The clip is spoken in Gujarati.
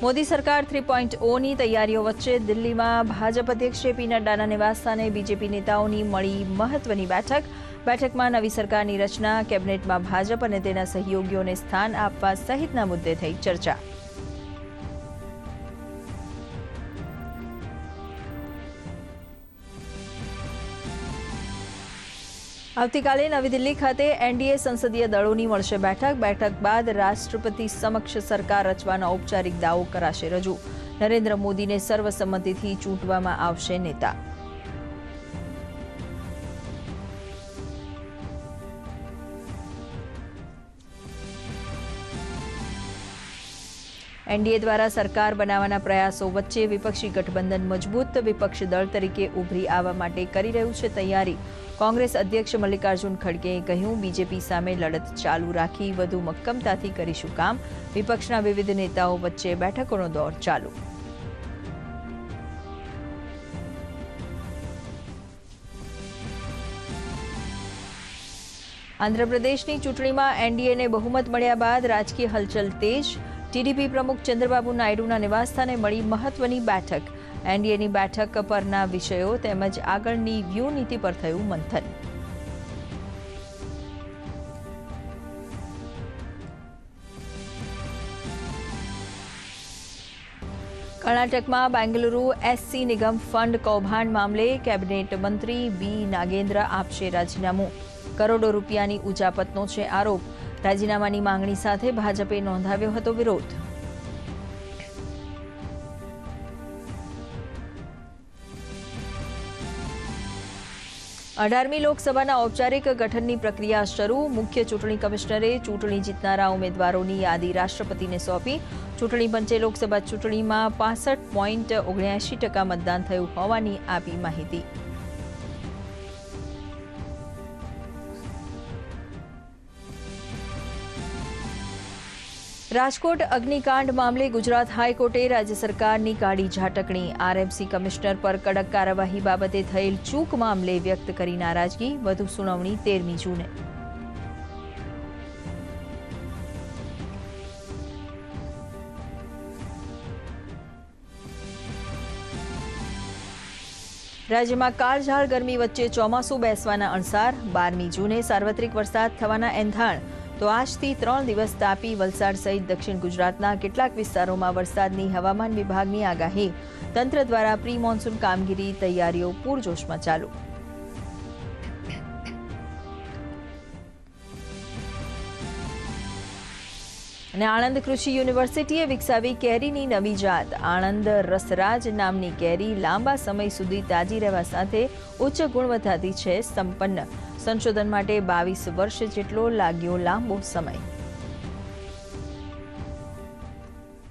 મોદી સરકાર થ્રી પોઈન્ટ ઓની તૈયારીઓ વચ્ચે દિલ્હીમાં ભાજપ અધ્યક્ષ જેપી નડ્ડાના નિવાસસ્થાને બીજેપી નેતાઓની મળી મહત્વની બેઠક. બેઠકમાં નવી સરકારની રચના, કેબિનેટમાં ભાજપ અને તેના સહયોગીઓને સ્થાન આપવા સહિતના મુદ્દે થઈ ચર્ચા. આવતીકાલે નવી દિલ્હી ખાતે એનડીએ સંસદીય દળોની મળશે બેઠક. બેઠક બાદ રાષ્ટ્રપતિ સમક્ષ સરકાર રચવાનો ઔપચારિક દાવો કરાશે રજૂ. નરેન્દ્ર મોદીને સર્વસંમતિથી ચૂંટવામાં આવશે નેતા. એનડીએ દ્વારા સરકાર બનાવવાના પ્રયાસો વચ્ચે વિપક્ષી ગઠબંધન મજબૂત, વિપક્ષ દળ તરીકે ઉભરી આવવા માટે કરી રહ્યું છે તૈયારી. કોંગ્રેસ અધ્યક્ષ મલ્લિકાર્જુન ખડગેએ કહ્યું, બીજેપી સામે લડત ચાલુ રાખી વધુ મક્કમતાથી કરીશું કામ. વિપક્ષના વિવિધ નેતાઓ વચ્ચે બેઠકોનો દોર ચાલુ. આંધ્રપ્રદેશની ચૂંટણીમાં એનડીએને બહુમત મળ્યા બાદ રાજકીય હલચલ તેજ. ટીડીપી પ્રમુખ ચંદ્રબાબુ નાયડુના નિવાસસ્થાને મળી મહત્વની બેઠક. એનડીએની બેઠક પરના વિષયો તેમજ આગળની વ્યૂહનીતિ પર થયું મંથન. કર્ણાટકમાં બેંગલુરુ એસસી નિગમ ફંડ કૌભાંડ મામલે કેબિનેટ મંત્રી બી નાગેન્દ્ર આપશે રાજીનામું. કરોડો રૂપિયાની ઉજાપતનો છે આરોપ. રાજીનામાની માંગણી સાથે ભાજપે નોંધાવ્યો હતો વિરોધ. અઢારમી લોકસભાના ઔપચારિક ગઠનની પ્રક્રિયા શરૂ. મુખ્ય ચૂંટણી કમિશનરે ચૂંટણી જીતનારા ઉમેદવારોની યાદી રાષ્ટ્રપતિને સોંપી. ચૂંટણી પંચે લોકસભા ચૂંટણીમાં પાસઠ પોઈન્ટ ઓગણ્યાસી ટકા મતદાન થયું હોવાની આપી માહિતી. રાજકોટ અગ્નિકાંડ મામલે ગુજરાત હાઈકોર્ટે રાજ્ય સરકારની કાઢી ઝાટકણી. આરએમસી કમિશનર પર કડક કાર્યવાહી બાબતે થયેલ ચૂક મામલે વ્યક્ત કરી નારાજગી. વધુ સુનાવણી તેરમી જૂને. રાજ્યમાં કાળઝાળ ગરમી વચ્ચે ચોમાસું બેસવાના અણસાર. બારમી જૂને સાર્વત્રિક વરસાદ થવાના એંધાણ. તો આજથી ત્રણ દિવસ તાપી વલસાડ સહિત દક્ષિણ ગુજરાતના કેટલાક વિસ્તારોમાં વરસાદની હવામાન વિભાગની આગાહી. તંત્ર દ્વારા પ્રી મોન્સૂન કામગીરી, તૈયારીઓ, પૂરજોશમાં ચાલુ. અને આણંદ કૃષિ યુનિવર્સિટીએ વિકસાવી કેરીની નવી જાત. આણંદ રસરાજ નામની કેરી લાંબા સમય સુધી તાજી રહેવા સાથે ઉચ્ચ ગુણવત્તાથી છે સંપન્ન. સંશોધન માટે બાવીસ વર્ષ જેટલો લાગ્યો લાંબો સમય.